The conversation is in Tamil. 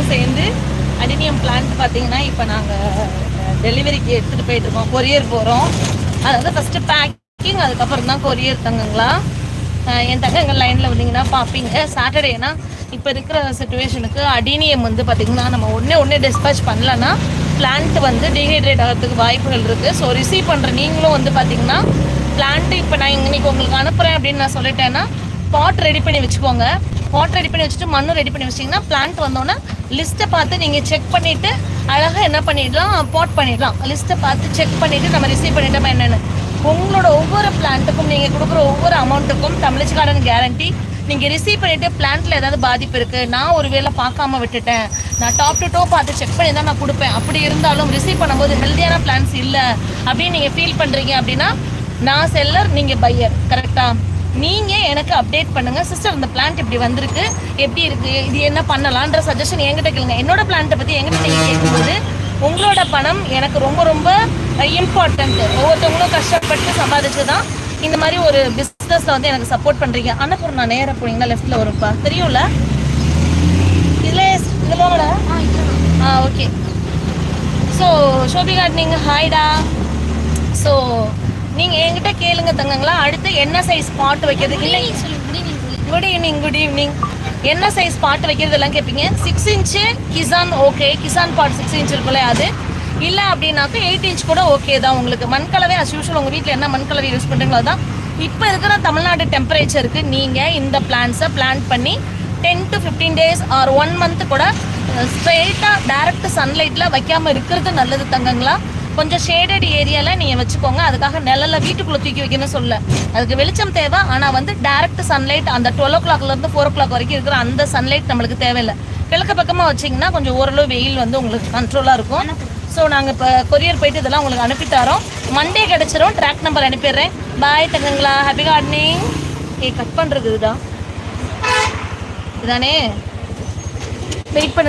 நானும் சேர்ந்து அடினியம் பிளான்ட் பார்த்தீங்கன்னா இப்போ நாங்கள் டெலிவரிக்கு எடுத்துகிட்டு போயிட்டு இருக்கோம். கொரியர் போகிறோம் அதாவது ஃபஸ்ட்டு பேக்கிங் அதுக்கப்புறம் தான் கொரியர் தங்கங்களா? என் தங்கங்கள் லைனில் வந்தீங்கன்னா பார்ப்பீங்க. சாட்டர்டேனா இப்போ இருக்கிற சுச்சுவேஷனுக்கு அடினியம் வந்து பார்த்திங்கன்னா நம்ம ஒன்றே ஒன்றே டிஸ்பேச் பண்ணலன்னா பிளான்ட் வந்து டீஹைட்ரேட் ஆகிறதுக்கு வாய்ப்புகள் இருக்குது ஸோ ரிசீவ் பண்ணுற நீங்களும் வந்து பார்த்திங்கன்னா பிளான்ட் இப்போ நான் இன்னைக்கு உங்களுக்கு அனுப்புகிறேன் அப்படின்னு நான் சொல்லிட்டேன்னா பாட் ரெடி பண்ணி வச்சுக்கோங்க. பாட் ரெடி பண்ணி வச்சுட்டு மண்ணும் ரெடி பண்ணி வச்சிங்கன்னா பிளான்ட் வந்தோன்னே லிஸ்ட்டை பார்த்து நீங்கள் செக் பண்ணிவிட்டு அழகாக என்ன பண்ணிடலாம் போட் பண்ணிடலாம். லிஸ்ட்டை பார்த்து செக் பண்ணிவிட்டு நம்ம ரிசீவ் பண்ணிட்டோமா என்னென்னு. உங்களோட ஒவ்வொரு பிளான்ட்டுக்கும் நீங்கள் கொடுக்குற ஒவ்வொரு அமௌண்ட்டுக்கும் தமிழ்ச்சி கார்டன் கேரண்டி நீங்கள் ரிசீவ் பண்ணிவிட்டு பிளான்ட்டில் ஏதாவது பாதிப்பு இருக்குது நான் ஒரு வேளை பார்க்காம விட்டுட்டேன். நான் டாப் டு டோ பார்த்து செக் பண்ணி தான் நான் கொடுப்பேன். அப்படி இருந்தாலும் ரிசீவ் பண்ணும்போது ஹெல்த்தியான பிளான்ஸ் இல்லை அப்படின்னு நீங்கள் ஃபீல் பண்ணுறீங்க அப்படின்னா நான் செல்லர் நீங்கள் பையர் கரெக்டாக நீங்கள் எனக்கு அப்டேட் பண்ணுங்கள் சிஸ்டர் இந்த பிளான்ட் இப்படி வந்திருக்கு. எப்படி இருக்குது இது என்ன பண்ணலான்ற சஜஷன் என்கிட்ட கேளுங்க. என்னோட பிளான்ட்டை பற்றி என்கிட்ட நீங்கள் கேட்கும்போது உங்களோட பணம் எனக்கு ரொம்ப ரொம்ப இம்பார்ட்டன்ட் ஒவ்வொருத்தவங்களும் கஷ்டப்பட்டு சம்பாதிச்சு தான் இந்த மாதிரி ஒரு பிஸ்னஸில் வந்து எனக்கு சப்போர்ட் பண்ணுறீங்க அன்னபூர்ணா நேராக போனீங்கன்னா லெஃப்ட்டில் வரும்ப்பா தெரியும்ல? இதில் இதில் ஆ ஓகே ஸோ ஷோபி கார்டனிங் ஹாய்டா ஸோ நீங்கள் என்கிட்ட கேளுங்க தங்கங்களா. அடுத்து என்ன சைஸ் பாட் வைக்கிறது? இல்லை குட் ஈவினிங் குட் ஈவினிங் என்ன சைஸ் பாட்டு வைக்கிறது எல்லாம் கேட்பீங்க six inch Kisan okay Kisan pot six inch இருக்குல்ல அது. இல்லை அப்படின்னாக்க எயிட் இன்ச் கூட ஓகே தான் உங்களுக்கு. மண்கலவை அஸ் யூஷுவல் உங்கள் வீட்டில் என்ன மண்கலவை யூஸ் பண்ணுறீங்களோ தான் இப்போ இருக்கிற தமிழ்நாடு டெம்பரேச்சருக்கு நீங்கள் இந்த பிளான்ஸை பிளான் பண்ணி ten to fifteen days or one month கூட ஸ்ட்ரெயிட்டாக டைரக்ட் சன்லைட்டில் வைக்காமல் இருக்கிறது நல்லது தங்கங்களா. கொஞ்சம் ஷேடட் ஏரியாவில் நீங்கள் வச்சுக்கோங்க. அதுக்காக நிழலில் வீட்டுக்குள்ளே தூக்கி வைக்கணும்னு சொல்ல அதுக்கு வெளிச்சம் தேவை. ஆனால் வந்து டைரக்ட் சன்லைட் அந்த டுவெல் ஓ கிளாக்லேருந்து ஃபோர் ஓ கிளாக் வரைக்கும் இருக்கிற அந்த சன்லைட் நம்மளுக்கு தேவையில்லை. கிழக்கு பக்கமாக வச்சிங்கன்னா கொஞ்சம் ஓரளவு வெயில் வந்து உங்களுக்கு கண்ட்ரோலாக இருக்கும். ஸோ நாங்கள் இப்போ கொரியர் போயிட்டு இதெல்லாம் உங்களுக்கு அனுப்பி தரோம். மண்டே கிடச்சிரும். ட்ராக் நம்பர் அனுப்பிடுறேன். பாய் தங்கங்களா. ஹாப்பி கார்டனிங் ஏ கட் பண்ணுறது இதுதான். இதானே? வெயிட் பண்ண.